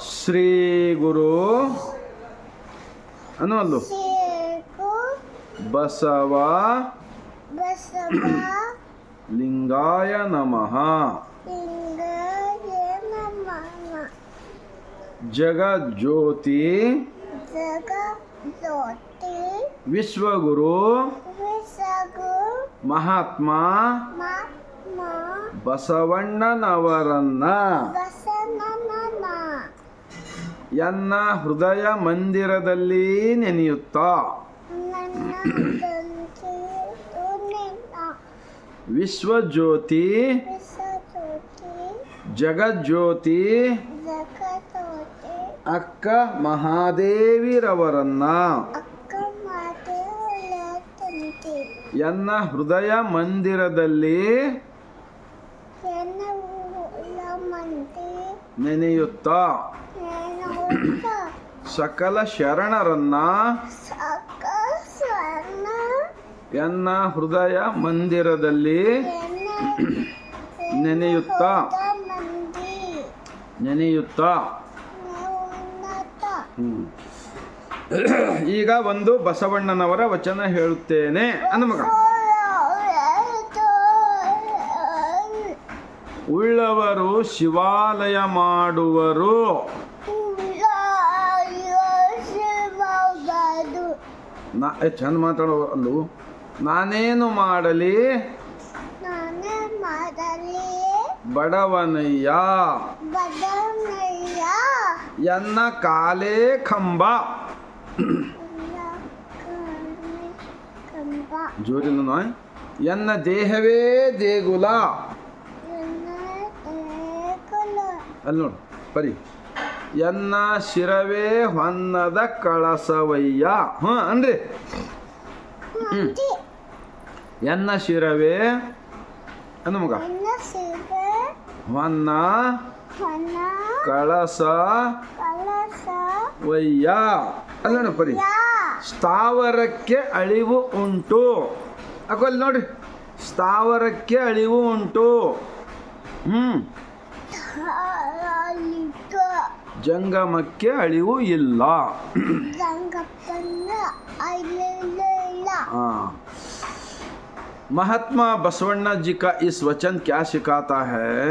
ಶ್ರೀ ಗುರು. ಅನ್ನು ಅಲ್ಲು. ಬಸವ. ಲಿಂಗಾಯ ನಮಃ. ಜಗಜ್ಯೋತಿ. ಜಗ ಜ್ಯೋತಿ ವಿಶ್ವಗುರು. ಮಹಾತ್ಮ. ಬಸವಣ್ಣನವರನ್ನ. ಎನ್ನ ಹೃದಯ ಮಂದಿರದಲ್ಲಿ ನೆನೆಯುತ್ತಾ. ವಿಶ್ವಜ್ಯೋತಿ. ಜಗಜ್ಯೋತಿ. ಜ್ಯೋತಿ ಅಕ್ಕ ಮಹಾದೇವಿರವರನ್ನ. ಎನ್ನ ಹೃದಯ ಮಂದಿರದಲ್ಲಿ ನೆನೆಯುತ್ತಾ? ಸಕಲ ಶರಣರನ್ನ? ಎನ್ನ ಹೃದಯ ಮಂದಿರದಲ್ಲಿ? ನೆನೆಯುತ್ತ? ನೆನೆಯುತ್ತಾ? ನೆನೆಯುತ್ತಾ? ಈಗ ಒಂದು ಬಸವಣ್ಣನವರ ವಚನ ಹೇಳುತ್ತೇನೆ. ಅನ್ನ ಮಗ. ಉಳ್ಳವರು ಶಿವಾಲಯ ಮಾಡುವರು. ನಾ ಚಂದ ಮಾತಾಡೋ ಅಲ್ಲೂ. ನಾನೇನು ಮಾಡಲಿ? ಬಡವನಯ್ಯ. ಎನ್ನ ಕಾಲೇ ಕಂಬ. ಜೋರಿನ ಎನ್ನ ದೇಹವೇ ದೇಗುಲ ಎನ್ನ ಏಕಲ ಅಲ್ಲಿ ನೋಡು ಬರಿ. ಎನ್ನ ಶಿರವೇ ಹೊನ್ನದ ಕಳಸವಯ್ಯ. ಹ್ಞೂ ಅನ್ರಿ. ಹ್ಞೂ ಎನ್ನ ಶಿರವೇ ಅಂದ ಮಗ. ಹೊನ್ನ ಕಳಸ ವಯ್ಯ. ಅಲ್ಲ ಪರಿ ಸ್ಥಾವರಕ್ಕೆ ಅಳಿವು ಉಂಟು. ಅಕೋಲ್ ನೋಡ್ರಿ. ಸ್ಥಾವರಕ್ಕೆ ಅಳಿವು ಉಂಟು. ಹ್ಮ್. ಜಂಗಮಕ್ಕೆ ಅಳಿವು ಇಲ್ಲ ಗಂಗಪ್ಪನ ಅಯ್ಯಲ್ಲ हाँ महात्मा बसवण्णा जी का इस वचन क्या सिखाता है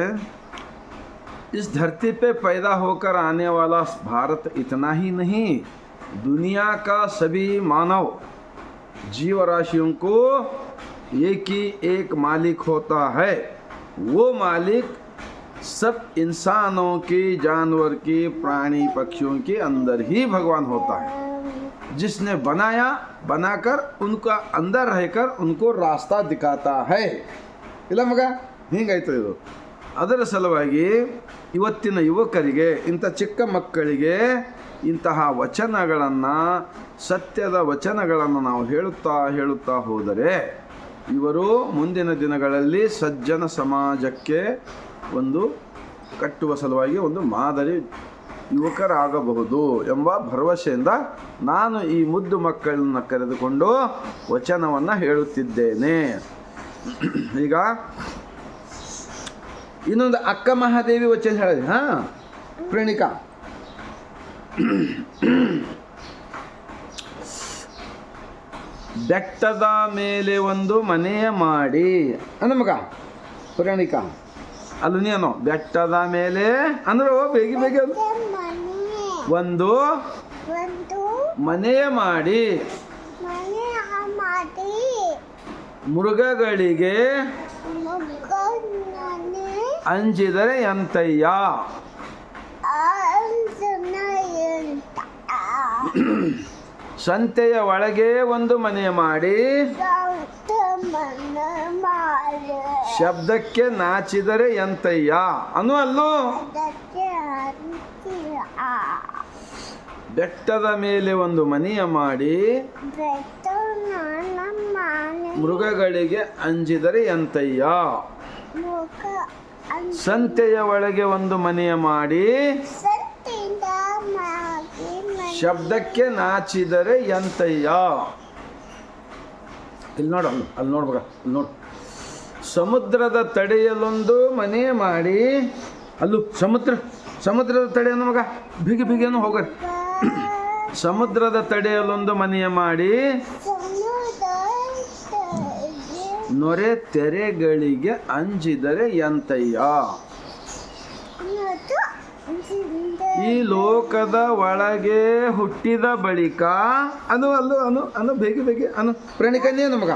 इस धरती पे पैदा होकर आने वाला भारत इतना ही नहीं दुनिया का सभी मानव जीव राशियों को एक ही एक मालिक होता है वो मालिक सब इंसानों की जानवर की प्राणी पक्षियों के अंदर ही भगवान होता है जिसने बनाया बनाकर उनका अंदर रहकर उनको रास्ता दिखाता है ಇಲ್ಲ ಮಗ ಹಿಂಗಾಯ್ತು ಇದು ಅದರ ಸಲುವಾಗಿ ಇವತ್ತಿನ ಯುವಕರಿಗೆ ಇಂಥ ಚಿಕ್ಕ ಮಕ್ಕಳಿಗೆ ಇಂತಹ ವಚನಗಳನ್ನು ಸತ್ಯದ ವಚನಗಳನ್ನು ನಾವು ಹೇಳುತ್ತಾ ಹೇಳುತ್ತಾ ಹೋದರೆ ಇವರು ಮುಂದಿನ ದಿನಗಳಲ್ಲಿ ಸಜ್ಜನ ಸಮಾಜಕ್ಕೆ ಒಂದು ಕಟ್ಟುವ ಸಲುವಾಗಿ ಒಂದು ಮಾದರಿ ಯುವಕರಾಗಬಹುದು ಎಂಬ ಭರವಸೆಯಿಂದ ನಾನು ಈ ಮುದ್ದು ಮಕ್ಕಳನ್ನು ಕರೆದುಕೊಂಡು ವಚನವನ್ನು ಹೇಳುತ್ತಿದ್ದೇನೆ. ಈಗ ಇನ್ನೊಂದು ಅಕ್ಕ ಮಹಾದೇವಿ ವಚನ ಹೇಳಿದೆ, ಹಾಂ? ಪ್ರೇಣಿಕಾ ಬೆಟ್ಟದ ಮೇಲೆ ಒಂದು ಮನೆಯ ಮಾಡಿ. ಅಂದ ಮಗ ಪ್ರೇಣಿಕಾ ಅಲ್ಲ ನೀನು. ಬೆಟ್ಟದ ಮೇಲೆ. ಅಂದ್ರೆ ಬೇಗ ಬೇಗ ಒಂದು. ಮನೆ ಮಾಡಿ. ಮೃಗಗಳಿಗೆ ಅಂಜಿದರೆ ಎಂತಯ್ಯ? ಸಂತೆಯ ಒಳಗೆ ಒಂದು ಮನ ಮಾಡ. ಶಬ್ದಕ್ಕೆ ನಾಚಿದರೆ ಎಂತಯ್ಯ? ಅನು ಅಲ್ಲೋ? ಬೆಟ್ಟದ ಮೇಲೆ ಒಂದು ಮನೆಯ ಮಾಡಿ ಮೃಗಗಳಿಗೆ ಅಂಜಿದರೆ ಎಂತಯ್ಯ? ಸಂತೆಯ ಒಳಗೆ ಒಂದು ಮನೆಯ ಮಾಡಿ ಶಬ್ದಕ್ಕೆ ನಾಚಿದರೆ ಎಂತಯ್ಯ? ಇಲ್ಲಿ ನೋಡು ಅಲ್ಲಿ ಅಲ್ಲಿ ನೋಡ್ಬೇಕ ಅಲ್ಲಿ ನೋಡು. ಸಮುದ್ರದ ತಡೆಯಲ್ಲೊಂದು ಮನೆ ಮಾಡಿ. ಅಲ್ಲೂ ಸಮುದ್ರ, ಸಮುದ್ರದ ತಡೆಯ ಮಗ, ಬಿಗಿ ಬಿಗಿಯನ್ನು ಹೋಗರಿ. ಸಮುದ್ರದ ತಡೆಯಲ್ಲೊಂದು ಮನೆಯ ಮಾಡಿ. ನೊರೆ ತೆರೆಗಳಿಗೆ ಅಂಜಿದರೆ ಎಂತಯ್ಯ? ಈ ಲೋಕದ ಒಳಗೆ ಹುಟ್ಟಿದ ಬಳಿಕ, ಅನು ಅಲ್ಲು ಅನು ಅನು, ಬೇಗ ಬೇಗ, ಅನು ಪ್ರಣಿಕನ್ನೇನು ಮಗ.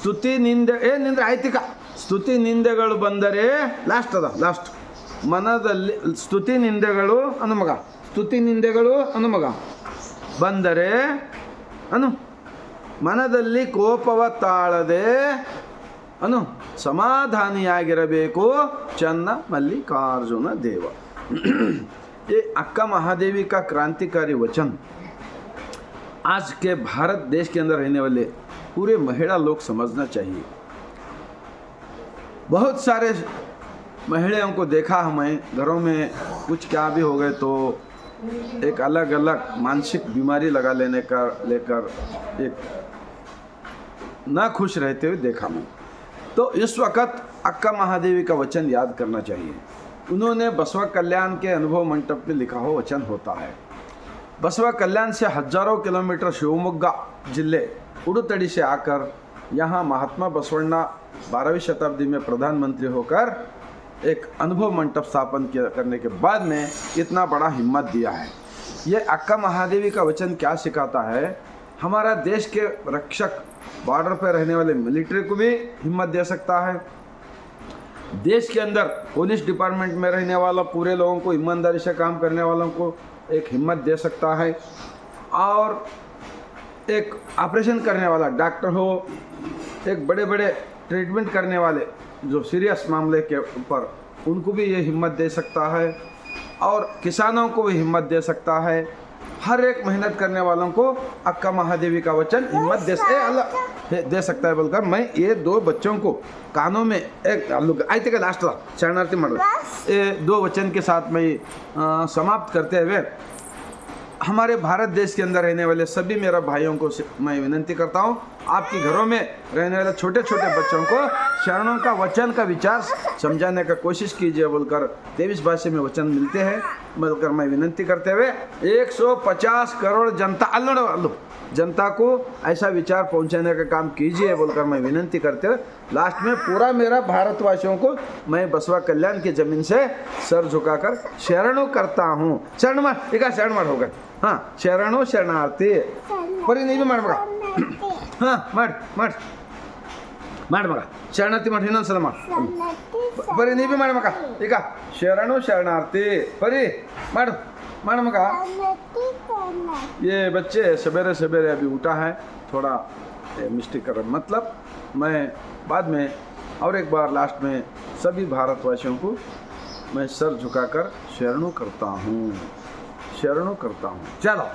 ಸ್ತುತಿ ನಿಂದೆ, ಏ ನಿಂದ್ರೆ ಆಯ್ತಿಕ. ಸ್ತುತಿ ನಿಂದೆಗಳು ಬಂದರೆ ಲಾಸ್ಟ್ ಅದ ಲಾಸ್ಟ್ ಮನದಲ್ಲಿ, ಸ್ತುತಿ ನಿಂದೆಗಳು ಅನುಮಗ ಸ್ತುತಿ ನಿಂದೆಗಳು ಅನುಮಗ ಬಂದರೆ, ಅನು. ಮನದಲ್ಲಿ ಕೋಪವ ತಾಳದೆ, ಅನು. ಸಮಾಧಾನಿಯಾಗಿರಬೇಕು, ಚನ್ನ ಮಲ್ಲಿಕಾರ್ಜುನ ದೇವ. ಈ ಅಕ್ಕ ಮಹಾದೇವಿಕ ಕ್ರಾಂತಿಕಾರಿ ವಚನ್. आज के भारत देश के अंदर पूरे महिला लोग समझना चाहिए। बहुत सारे महिलाओं को देखा हमें, घरों में कुछ क्या भी हो गए तो एक अलग अलग मानसिक बीमारी लगा लेने का, लेकर एक ना खुश रहते हुए देखा मैं तो इस वक्त अक्का महादेवी का वचन याद करना चाहिए। उन्होंने बसवा कल्याण के अनुभव मंडप में लिखा हो वचन होता है। बसवा कल्याण से हज़ारों किलोमीटर शिवमोग्गा ज़िले उड़ुतड़ी से आकर यहाँ महात्मा बसवण्णा बारहवीं शताब्दी में प्रधानमंत्री होकर एक अनुभव मंडप स्थापन किया करने के बाद में इतना बड़ा हिम्मत दिया है। ये अक्का महादेवी का वचन क्या सिखाता है? हमारा देश के रक्षक, बॉर्डर पर रहने वाले मिलिट्री को भी हिम्मत दे सकता है। देश के अंदर पुलिस डिपार्टमेंट में रहने वाला, पूरे लोगों को ईमानदारी से काम करने वालों को एक हिम्मत दे सकता है। और एक ऑपरेशन करने वाला डॉक्टर हो एक बड़े बड़े ट्रीटमेंट करने वाले जो सीरियस मामले के ऊपर उनको भी ये हिम्मत दे सकता है और किसानों को भी हिम्मत दे सकता है। हर एक मेहनत करने वालों को अक्का महादेवी का वचन हिम्मत दे अल्लाह दे सकता है बोलकर मैं ये दो बच्चों को कानों में एक आयते का लास्ट था शरणार्थी मंडल ये दो वचन के साथ मैं समाप्त करते हुए हमारे भारत देश के अंदर रहने वाले सभी मेरा भाइयों को मैं विनंती करता हूँ, आपके घरों में रहने वाले छोटे छोटे बच्चों को शरणों का वचन का विचार समझाने का कोशिश कीजिए बोलकर तेईस भाषा में वचन मिलते हैं, बोलकर मैं विनंती करते हुए 150 करोड़ जनता अल्लो जनता को ऐसा विचार पहुंचाने का काम कीजिए बोलकर मैं विनंती करते हुए लास्ट में पूरा मेरा भारतवासियों को मैं बसवा कल्याण की जमीन से सर झुकाकर शरणु करता हूँ शरण मार ಈಗ ಶರಣ ಮಾಡಿ ಹೋಗ ಹಾಂ ಶರಣು ಶರಣಾರ್ಥಿ ಬರೀ ನೀವೇ ಮಾಡ್ಬೇಕ ಹಾಂ ಮಾಡಿ ಮಾಡಿ ಮಾಡಿ ಮಗ ಶರಣಾರ್ಥಿ ಮಾಡಿ ಇನ್ನೊಂದ್ಸಲ ಮಾಡಿ ಬರೀ ನೀವೇ ಮಾಡಿ ಮಗ ಈಗ ಶರಣು ಶರಣಾರ್ಥಿ ಬರೀ ಮಾಡು मैडम का? ये बच्चे सवेरे सवेरे अभी उठा है, थोड़ा मिस्टेक कर मतलब मैं बाद में और एक बार लास्ट में सभी भारतवासियों को मैं सर झुकाकर शरणु करता हूँ। शरणु करता हूँ। चलो।